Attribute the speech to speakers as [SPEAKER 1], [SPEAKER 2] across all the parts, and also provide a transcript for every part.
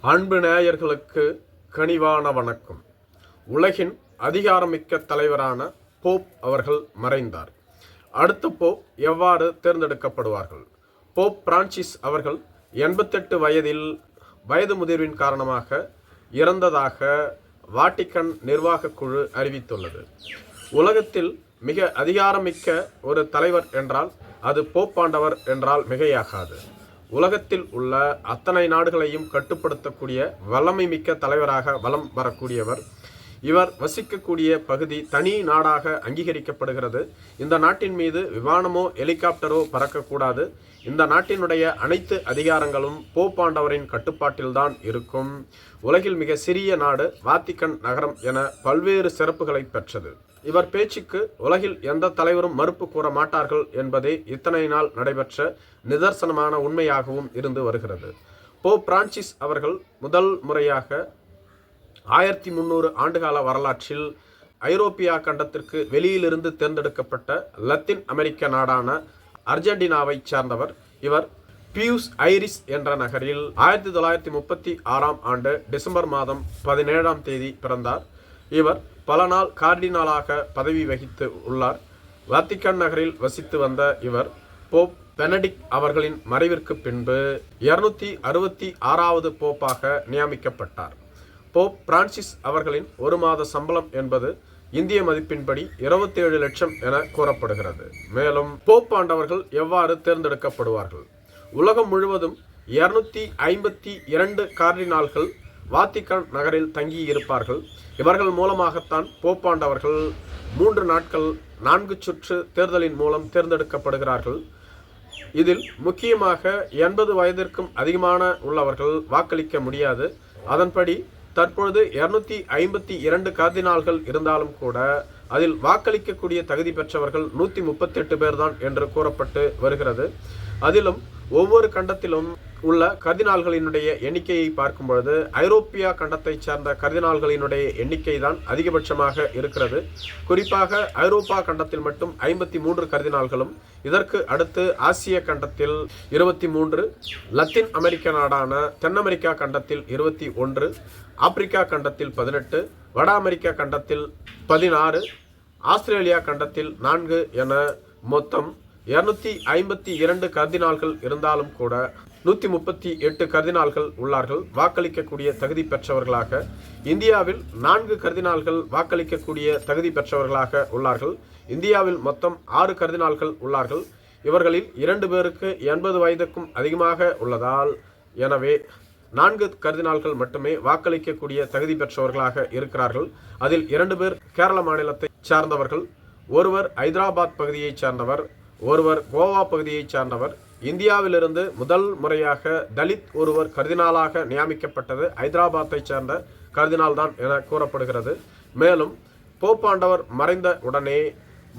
[SPEAKER 1] அன்பு நேயர்களுக்கு கனிவான வணக்கம். உலகின் அதிகாரமிக்க தலைவரான போப் அவர்கள் மறைந்தார். அடுத்த போப் எவ்வாறு தேர்ந்தெடுக்கப்படுவார்கள்? போப் பிரான்சிஸ் அவர்கள் எண்பத்தெட்டு வயதில் வயது முதிர்வின் காரணமாக இறந்ததாக வாட்டிக்கன் நிர்வாகக் குழு அறிவித்துள்ளது. உலகத்தில் மிக அதிகாரமிக்க ஒரு தலைவர் என்றால் அது போப்பாண்டவர் என்றால் மிகையாகாது. உலகத்தில் உள்ள அத்தனை நாடுகளையும் கட்டுப்படுத்தக்கூடிய வல்லமை மிக்க தலைவராக வலம் வரக்கூடியவர் இவர் வசிக்கக்கூடிய பகுதி தனி நாடாக அங்கீகரிக்கப்படுகிறது. இந்த நாட்டின் மீது விமானமோ ஹெலிகாப்டரோ பறக்கக்கூடாது. இந்த நாட்டினுடைய அனைத்து அதிகாரங்களும் போப்பாண்டவரின் கட்டுப்பாட்டில்தான் இருக்கும். உலகில் மிக சிறிய நாடு வாத்திக்கன் நகரம் என பல்வேறு சிறப்புகளை பெற்றது. இவர் பேச்சுக்கு உலகில் எந்த தலைவரும் மறுப்பு கூற மாட்டார்கள் என்பதே இத்தனை நாள் நடைபெற்ற நிதர்சனமான உண்மையாகவும் இருந்து வருகிறது. போ பிரான்சிஸ் அவர்கள் முதல் முறையாக ஆயிரத்தி முந்நூறு ஆண்டுகால வரலாற்றில் ஐரோப்பியா கண்டத்திற்கு வெளியிலிருந்து தேர்ந்தெடுக்கப்பட்ட லத்தீன் அமெரிக்க நாடான அர்ஜென்டினாவைச் சார்ந்தவர் இவர் பியூஸ் ஐரிஸ் என்ற நகரில் ஆயிரத்தி தொள்ளாயிரத்தி முப்பத்தி ஆறாம் ஆண்டு டிசம்பர் மாதம் பதினேழாம் தேதி பிறந்தார். இவர் பல நாள் கார்டினாலாக பதவி வகித்து உள்ளார். வாத்திக்கன் நகரில் வசித்து வந்த இவர் போப் பெனடிக் அவர்களின் மறைவிற்கு பின்பு இருநூத்தி அறுபத்தி ஆறாவது போப்பாக நியமிக்கப்பட்டார். போப் பிரான்சிஸ் அவர்களின் ஒரு மாத சம்பளம் என்பது இந்திய மதிப்பின்படி 27 லட்சம் என கூறப்படுகிறது. மேலும் போப் ஆண்டவர்கள் எவ்வாறு தேர்ந்தெடுக்கப்படுவார்கள்? உலகம் முழுவதும் இருநூத்தி ஐம்பத்தி இரண்டு கார்டினால்கள் வாத்திக்கான் நகரில் தங்கியிருப்பார்கள். இவர்கள் மூலமாகத்தான் போப்பாண்டவர்கள் மூன்று நாட்கள் நான்கு சுற்று தேர்தலின் மூலம் தேர்ந்தெடுக்கப்படுகிறார்கள். இதில் முக்கியமாக எண்பது வயதிற்கும் அதிகமான உள்ளவர்கள் வாக்களிக்க முடியாது. அதன்படி தற்பொழுது இருநூத்தி ஐம்பத்தி இரண்டு கார்தினால்கள் இருந்தாலும் கூட அதில் வாக்களிக்கக்கூடிய தகுதி பெற்றவர்கள் நூற்றி முப்பத்தெட்டு பேர்தான் என்று கூறப்பட்டு வருகிறது. அதிலும் ஒவ்வொரு கண்டத்திலும் உள்ள கர்தினால்களினுடைய எண்ணிக்கையை பார்க்கும் பொழுது ஐரோப்பியா கண்டத்தைச் சேர்ந்த கர்தினால்களினுடைய எண்ணிக்கை தான் அதிகபட்சமாக இருக்கிறது. குறிப்பாக ஐரோப்பா கண்டத்தில் மட்டும் ஐம்பத்தி மூன்று கர்தினால்களும் இதற்கு அடுத்து ஆசிய கண்டத்தில் இருபத்தி மூன்று லத்தீன் அமெரிக்க நாடான தென் அமெரிக்கா கண்டத்தில் இருபத்தி ஒன்று ஆப்பிரிக்கா கண்டத்தில் பதினெட்டு வட அமெரிக்கா கண்டத்தில் பதினாறு ஆஸ்திரேலியா கண்டத்தில் நான்கு என மொத்தம் இருநூத்தி ஐம்பத்தி இரண்டு கர்தினால்கள் இருந்தாலும் கூட நூற்றி முப்பத்தி எட்டு கர்தினால்கள் உள்ளார்கள். வாக்களிக்கக்கூடிய தகுதி பெற்றவர்களாக இந்தியாவில் நான்கு கர்தினால்கள் வாக்களிக்கக்கூடிய தகுதி பெற்றவர்களாக உள்ளார்கள். இந்தியாவில் மொத்தம் ஆறு கர்தினால்கள் உள்ளார்கள். இவர்களில் இரண்டு பேருக்கு எண்பது வயதுக்கும் அதிகமாக உள்ளதால் எனவே நான்கு கர்தினால்கள் மட்டுமே வாக்களிக்கக்கூடிய தகுதி பெற்றவர்களாக இருக்கிறார்கள். அதில் இரண்டு பேர் கேரள மாநிலத்தை சார்ந்தவர்கள். ஒருவர் ஐதராபாத் பகுதியைச் சார்ந்தவர். ஒருவர் கோவா பகுதியைச் சார்ந்தவர். இந்தியாவிலிருந்து முதல் முறையாக தலித் ஒருவர் கர்தினாலாக நியமிக்கப்பட்டது ஹைதராபாத்தை சேர்ந்த கர்தினால் தான் என கூறப்படுகிறது. மேலும் போப்பாண்டவர் மறைந்த உடனே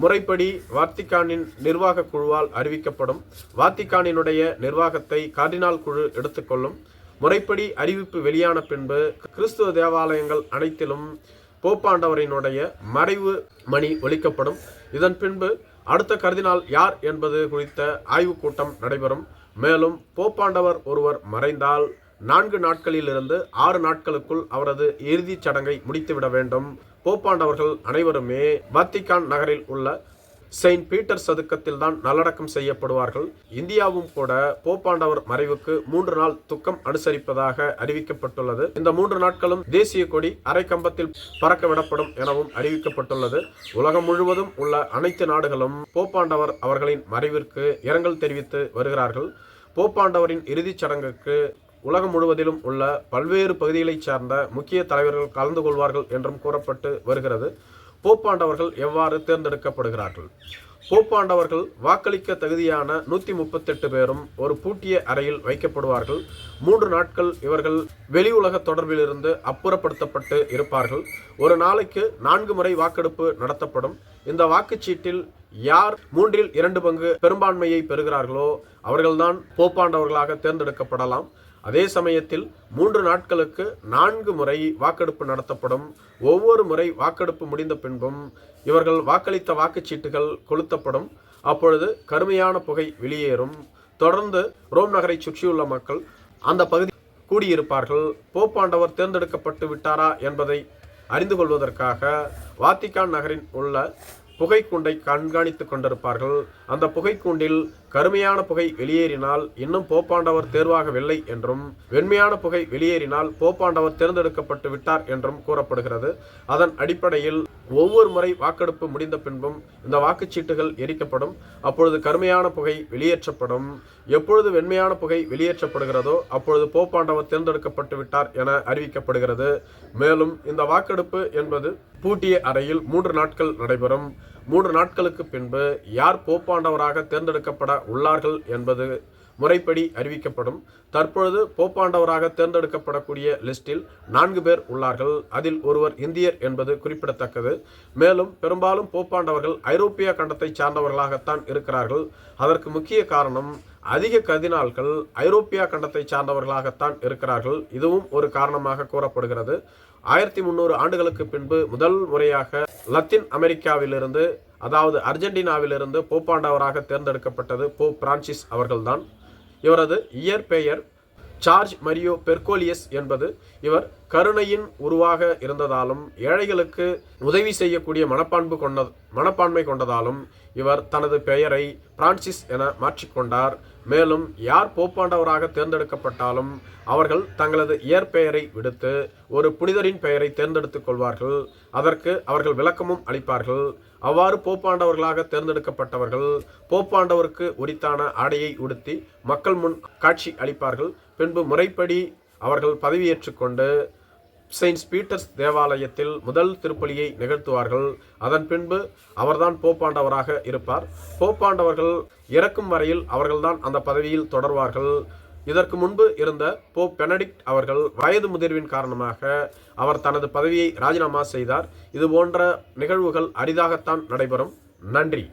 [SPEAKER 1] முறைப்படி வார்த்திகானின் நிர்வாக குழுவால் அறிவிக்கப்படும் வார்த்திகானினுடைய நிர்வாகத்தை கார்டினால் குழு எடுத்துக்கொள்ளும். முறைப்படி அறிவிப்பு வெளியான பின்பு கிறிஸ்துவ தேவாலயங்கள் அனைத்திலும் போப்பாண்டவரினுடைய மறைவு மணி ஒழிக்கப்படும் இதன் பின்பு அடுத்த கருதினால் யார் என்பது குறித்த ஆய்வுக் கூட்டம் நடைபெறும். மேலும் போப்பாண்டவர் ஒருவர் மறைந்தால் நான்கு நாட்களிலிருந்து ஆறு நாட்களுக்குள் அவரது இறுதிச் சடங்கை முடித்துவிட வேண்டும். போப்பாண்டவர்கள் அனைவருமே வத்திக்கான் நகரில் உள்ள செயின்ட் பீட்டர் சதுக்கத்தில் தான் நல்லடக்கம் செய்யப்படுவார்கள். இந்தியாவும் கூட போப்பாண்டவர் மறைவுக்கு மூன்று நாள் துக்கம் அனுசரிப்பதாக அறிவிக்கப்பட்டுள்ளது. இந்த மூன்று நாட்களும் தேசிய கொடி அரை கம்பத்தில் பறக்க விடப்படும் எனவும் அறிவிக்கப்பட்டுள்ளது. உலகம் முழுவதும் உள்ள அனைத்து நாடுகளும் போப்பாண்டவர் அவர்களின் மறைவிற்கு இரங்கல் தெரிவித்து வருகிறார்கள். போப்பாண்டவரின் இறுதிச் சடங்குக்கு உலகம் முழுவதிலும் உள்ள பல்வேறு பகுதிகளைச் சார்ந்த முக்கிய தலைவர்கள் கலந்து கொள்வார்கள் என்றும் கூறப்பட்டு வருகிறது. போப்பாண்டவர்கள் எவ்வாறு தேர்ந்தெடுக்கப்படுகிறார்கள்? போப்பாண்டவர்கள் வாக்களிக்க தகுதியான நூற்றி முப்பத்தெட்டு பேரும் ஒரு பூட்டிய அறையில் வைக்கப்படுவார்கள். மூன்று நாட்கள் இவர்கள் வெளி உலக தொடர்பிலிருந்து அப்புறப்படுத்தப்பட்டு இருப்பார்கள். ஒரு நாளைக்கு நான்கு முறை வாக்கெடுப்பு நடத்தப்படும். இந்த வாக்குச்சீட்டில் யார் மூன்றில் இரண்டு பங்கு பெரும்பான்மையை பெறுகிறார்களோ அவர்கள்தான் போப்பாண்டவர்களாக தேர்ந்தெடுக்கப்படலாம். அதே சமயத்தில் மூன்று நாட்களுக்கு நான்கு முறை வாக்கெடுப்பு நடத்தப்படும். ஒவ்வொரு முறை வாக்கெடுப்பு முடிந்த பின்பும் இவர்கள் வாக்களித்த வாக்குச்சீட்டுகள் கொளுத்தப்படும். அப்பொழுது கருமையான புகை வெளியேறும். தொடர்ந்து ரோம் நகரை சுற்றியுள்ள மக்கள் அந்த பகுதி கூடியிருப்பார்கள். போப்பாண்டவர் தேர்ந்தெடுக்கப்பட்டு விட்டாரா என்பதை அறிந்து கொள்வதற்காக வாத்திகான் நகரின் உள்ள புகைக்கூண்டை கண்காணித்துக் கொண்டிருப்பார்கள். அந்த புகைக்கூண்டில் கருமையான புகை வெளியேறினால் இன்னும் போப்பாண்டவர் தேர்வாகவில்லை என்றும் வெண்மையான புகை வெளியேறினால் போப்பாண்டவர் தேர்ந்தெடுக்கப்பட்டு விட்டார் என்றும் கூறப்படுகிறது. அதன் அடிப்படையில் ஒவ்வொரு முறை வாக்கெடுப்பு முடிந்த பின்பும் இந்த வாக்குச்சீட்டுகள் எரிக்கப்படும். அப்பொழுது கருமையான புகை வெளியேற்றப்படும். எப்பொழுது வெண்மையான புகை வெளியேற்றப்படுகிறதோ அப்பொழுது போப்பாண்டவர் தேர்ந்தெடுக்கப்பட்டு விட்டார் என அறிவிக்கப்படுகிறது. மேலும் இந்த வாக்கெடுப்பு என்பது பூட்டிய அறையில் மூன்று நாட்கள் நடைபெறும். மூன்று நாட்களுக்கு பின்பு யார் போப்பாண்டவராக தேர்ந்தெடுக்கப்பட உள்ளார்கள் என்பது முறைப்படி அறிவிக்கப்படும். தற்பொழுது போப்பாண்டவராக தேர்ந்தெடுக்கப்படக்கூடிய லிஸ்டில் நான்கு பேர் உள்ளார்கள். அதில் ஒருவர் இந்தியர் என்பது குறிப்பிடத்தக்கது. மேலும் பெரும்பாலும் போப்பாண்டவர்கள் ஐரோப்பிய கண்டத்தை சார்ந்தவர்களாகத்தான் இருக்கிறார்கள். அதற்கு முக்கிய காரணம் அதிக கதினால்கள் ஐரோப்பிய கண்டத்தை சார்ந்தவர்களாகத்தான் இருக்கிறார்கள். இதுவும் ஒரு காரணமாக கூறப்படுகிறது. ஆயிரத்தி முந்நூறு ஆண்டுகளுக்கு பின்பு முதல் முறையாக லத்தீன் அமெரிக்காவிலிருந்து அதாவது அர்ஜென்டினாவிலிருந்து போப்பாண்டவராக தேர்ந்தெடுக்கப்பட்டது போப் பிரான்சிஸ் அவர்கள்தான். இவரது இயற்பெயர் சார்ஜ் மரியோ பெர்கோலியஸ் என்பது இவர் கருணையின் உருவாக இருந்ததாலும் ஏழைகளுக்கு உதவி செய்யக்கூடிய மனப்பான்பு கொண்ட மனப்பான்மை கொண்டதாலும் இவர் தனது பெயரை பிரான்சிஸ் என மாற்றிக்கொண்டார் மேலும் யார் போப்பாண்டவராக தேர்ந்தெடுக்கப்பட்டாலும் அவர்கள் தங்களது இயற்பெயரை விடுத்து ஒரு புனிதரின் பெயரை தேர்ந்தெடுத்துக் கொள்வார்கள். அதற்கு அவர்கள் விளக்கமும் அளிப்பார்கள். அவ்வாறு போப்பாண்டவர்களாக தேர்ந்தெடுக்கப்பட்டவர்கள் போப்பாண்டவருக்கு உரித்தான ஆடையை உடுத்தி மக்கள் முன் காட்சி அளிப்பார்கள். பின்பு முறைப்படி அவர்கள் பதவியேற்றுக்கொண்டு செயின்ட் பீட்டர்ஸ் தேவாலயத்தில் முதல் திருப்பலியை நிகழ்த்துவார்கள். அதன் பின்பு அவர்தான் போப்பாண்டவராக இருப்பார். போப்பாண்டவர்கள் இறக்கும் வரையில் அவர்கள்தான் அந்த பதவியில் தொடர்வார்கள். இதற்கு முன்பு இருந்த போப் பெனடிக்ட் அவர்கள் வயது முதிர்வின் காரணமாக அவர் தனது பதவியை ராஜினாமா செய்தார். இது போன்ற நிகழ்வுகள் அரிதாகத்தான் நடைபெறும். நன்றி.